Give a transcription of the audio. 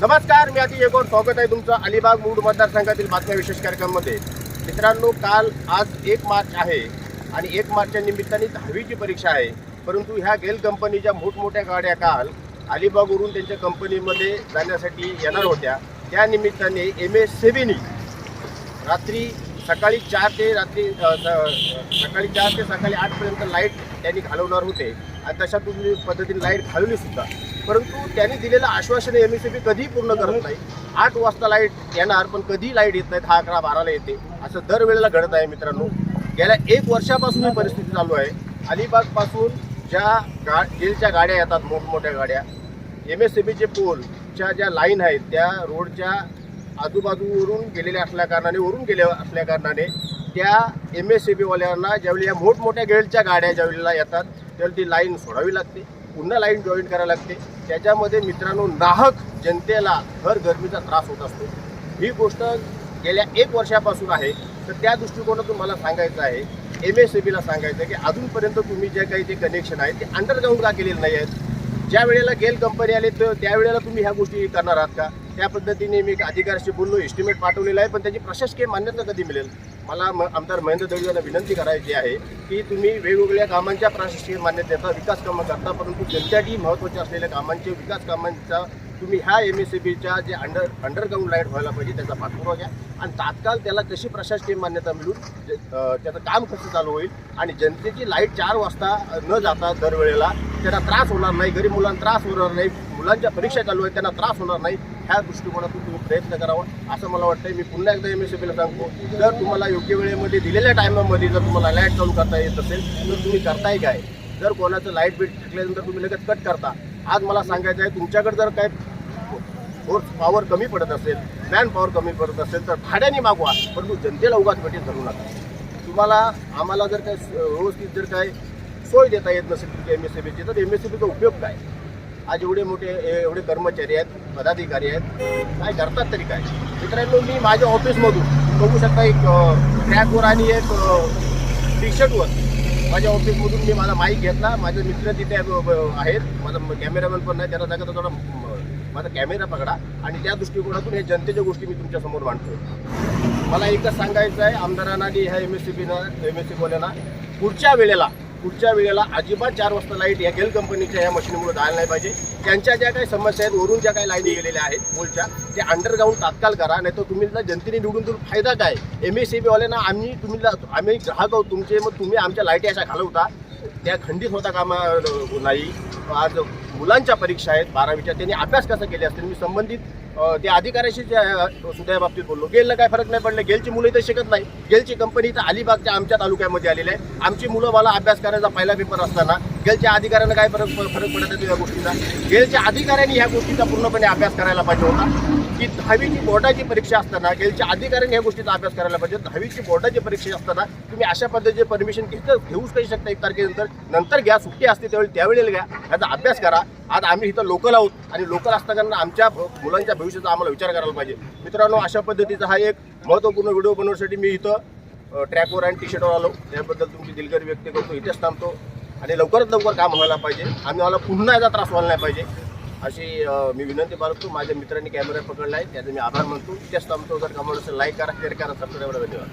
नमस्कार मी आधी एकूण स्वागत आहे तुमचं अलिबाग मूड मतदारसंघातील बातम्या विशेष कार्यक्रमामध्ये. मित्रांनो काल आज एक मार्च आहे आणि एक मार्चच्या निमित्ताने दहावीची परीक्षा आहे. परंतु ह्या गेल कंपनीच्या मोठमोठ्या गाड्या काल अलिबागवरून त्यांच्या कंपनीमध्ये जाण्यासाठी येणार होत्या. त्या निमित्ताने एम एस सेबीनी रात्री सकाळी चार ते रात्री सकाळी चार ते सकाळी आठपर्यंत लाइट त्यांनी घालवणार होते. आणि तशा तुम्ही पद्धतीने लाइट घालवली सुद्धा. परंतु त्यांनी दिलेलं आश्वासन एम एस सी बी कधीही पूर्ण करत नाही. आठ वाजता लाइट येणार पण कधी लाइट येत नाही. दहा अकरा बाराला येते. असं दरवेळेला घडत आहे मित्रांनो. गेल्या एक वर्षापासून ही परिस्थिती चालू आहे. अलिबागपासून ज्या गा जेलच्या गाड्या येतात मोठमोठ्या गाड्या एम एस सी बीचे पोलच्या ज्या लाईन आहेत त्या रोडच्या आजूबाजूवरून गेलेल्या असल्याकारणाने वरून गेल्या असल्याकारणाने त्या एम एस सी बीवाल्यांना ज्यावेळी या मोठमोठ्या गेलच्या गाड्या ज्यावेळेला येतात त्यावेळी ती लाईन सोडावी लागते. पुन्हा लाईन जॉईन करायला लागते. त्याच्यामध्ये मित्रांनो नाहक जनतेला घर गरमीचा त्रास होत असतो. ही गोष्ट गेल्या एक वर्षापासून आहे. तर त्या दृष्टिकोनातून मला सांगायचं आहे एम एस सी बीला सांगायचं आहे की अजूनपर्यंत तुम्ही जे काही ते कनेक्शन आहे ते अंडरग्राऊंड का केलेले नाही आहेत. ज्या वेळेला गेल कंपनी आले तर त्यावेळेला तुम्ही ह्या गोष्टी करणार आहात का? त्या पद्धतीने मी अधिकाऱ्याशी बोललो एस्टिमेट पाठवलेला आहे पण त्याची प्रशासकीय मान्यता कधी मिळेल? मला म आमदार महेंद्र दळवी यांना विनंती करायची आहे की तुम्ही वेगवेगळ्या कामांच्या प्रशासकीय मान्यतेचा विकास कामं करता परंतु जनतेसाठी महत्त्वाचे असलेल्या कामांचे विकास कामांचा तुम्ही ह्या एम एस सी बीच्या जे अंडर अंडरग्राऊंड लाइट व्हायला पाहिजे त्याचा पाठपुरावा घ्या. आणि तात्काळ त्याला कशी प्रशासकीय मान्यता मिळून त्याचं काम कसं चालू होईल आणि जनतेची लाइट चार वाजता न जाता दरवेळेला त्यांना त्रास होणार नाही गरीब मुलांना त्रास होणार नाही मुलांच्या परीक्षा चालू आहेत त्यांना त्रास होणार नाही ह्या दृष्टिकोनातून तुम्ही प्रयत्न करावा असं मला वाटतं मी पुन्हा एकदा एम एस सी बीला सांगतो जर तुम्हाला योग्य वेळेमध्ये दिलेल्या टायमामध्ये जर तुम्हाला लाइट चालू करता येत असेल तर तुम्ही करताय काय? जर कोणाचं लाइट बिल टिकल्यानंतर तुम्ही लगेच कट करता. आज मला सांगायचं आहे तुमच्याकडे जर काय फोर्स पॉवर कमी पडत असेल मॅन पॉवर कमी पडत असेल तर भाड्याने मागवा. परंतु जनतेला उगाच पेटीत धरू नका. तुम्हाला आम्हाला जर काही व्यवस्थित जर काय सोय देता येत नसेल तुमच्या एम एस सी बीची तर एम एस सी बीचा उपयोग काय? आज एवढे मोठे ए- एवढे कर्मचारी आहेत पदाधिकारी आहेत. काय करतात तरी काय? मित्रांनो मी माझ्या ऑफिसमधून बघू शकता एक ट्रॅकवर आणि एक टी शर्टवर माझ्या ऑफिसमधून मी माझा माईक घेतला. माझे मित्र तिथे आहेत. माझा कॅमेरामॅन पण नाही त्याला जागा थोडा माझा कॅमेरा पकडा आणि त्या दृष्टिकोनातून हे जनतेच्या गोष्टी मी तुमच्यासमोर मांडतो मला एकच सांगायचं आहे आमदारांना आणि ह्या एम एस सी बीनं एम एस सी पुढच्या वेळेला पुढच्या वेळेला अजिबात चार वाजता लाइट या गेल कंपनीच्या या मशीनमुळे जायला नाही पाहिजे. त्यांच्या ज्या काही समस्या आहेत वरून ज्या काही लाईनी गेलेल्या आहेत पोलच्या ते अंडरग्राऊंड तात्काळ करा. नाही तर तुम्ही जनतेने निवडून तुम्ही फायदा काय? एम एस सी बीवाल्यांना आम्ही तुम्ही आम्ही ग्राहक आहोत तुमचे मग तुम्ही आमच्या लाईटी अशा घालवता त्या खंडित होता कामा नाही. आज मुलांच्या परीक्षा आहेत बारावीच्या. त्यांनी अभ्यास कसा केले असतील? मी संबंधित त्या अधिकाऱ्याशी त्या- सुद्धा या बाबतीत बोललो. गेलला काय फरक नाही पडलं. गेलची मुलं इथं शिकत नाही. गेलची कंपनी इथं अलिबागच्या आमच्या तालुक्यामध्ये आलेली आहे. आमची मुलं मला अभ्यास करायचा पहिला पेपर असताना गेलच्या अधिकाऱ्यांना काय फरक फरक पडत होतो या गोष्टीचा? गेलच्या अधिकाऱ्यांनी ह्या गोष्टीचा पूर्णपणे अभ्यास करायला पाहिजे होता. की दहावीची बोर्डाची परीक्षा असताना गेलच्या अधिकाऱ्यांनी ह्या गोष्टीचा अभ्यास करायला पाहिजे. दहावीची बोर्डाची परीक्षा असताना तुम्ही अशा पद्धतीचे परमिशन घेत घेऊच काही शकता एक तारखेनंतर? नंतर घ्या सुट्टी असते त्यावेळी त्यावेळेला घ्या. याचा अभ्यास करा. आज आम्ही इथं लोकल आहोत आणि लोकल असताना आमच्या भ- मुलांच्या भविष्याचा आम्हाला विचार करायला पाहिजे. मित्रांनो अशा पद्धतीचा हा एक महत्त्वपूर्ण व्हिडिओ बनवण्यासाठी मी इथं ट्रॅकवर आणि टी शर्टवर आलो. त्याबद्दल तुमची दिलगिरी व्यक्त करतो. इथेच थांबतो. आणि लवकरात लवकर काम व्हायला पाहिजे. आम्ही मला पुन्हा याचा त्रास व्हायला नाही पाहिजे. अशी मी विनंती बाळगतो माझ्या मित्रांनी कॅमेरा पकडला आहे त्याचा मी आभार मानतो. इथेच थांबतो. जर कामाला असेल लाईक करा शेअर करा. सबस्क्राईब धन्यवाद.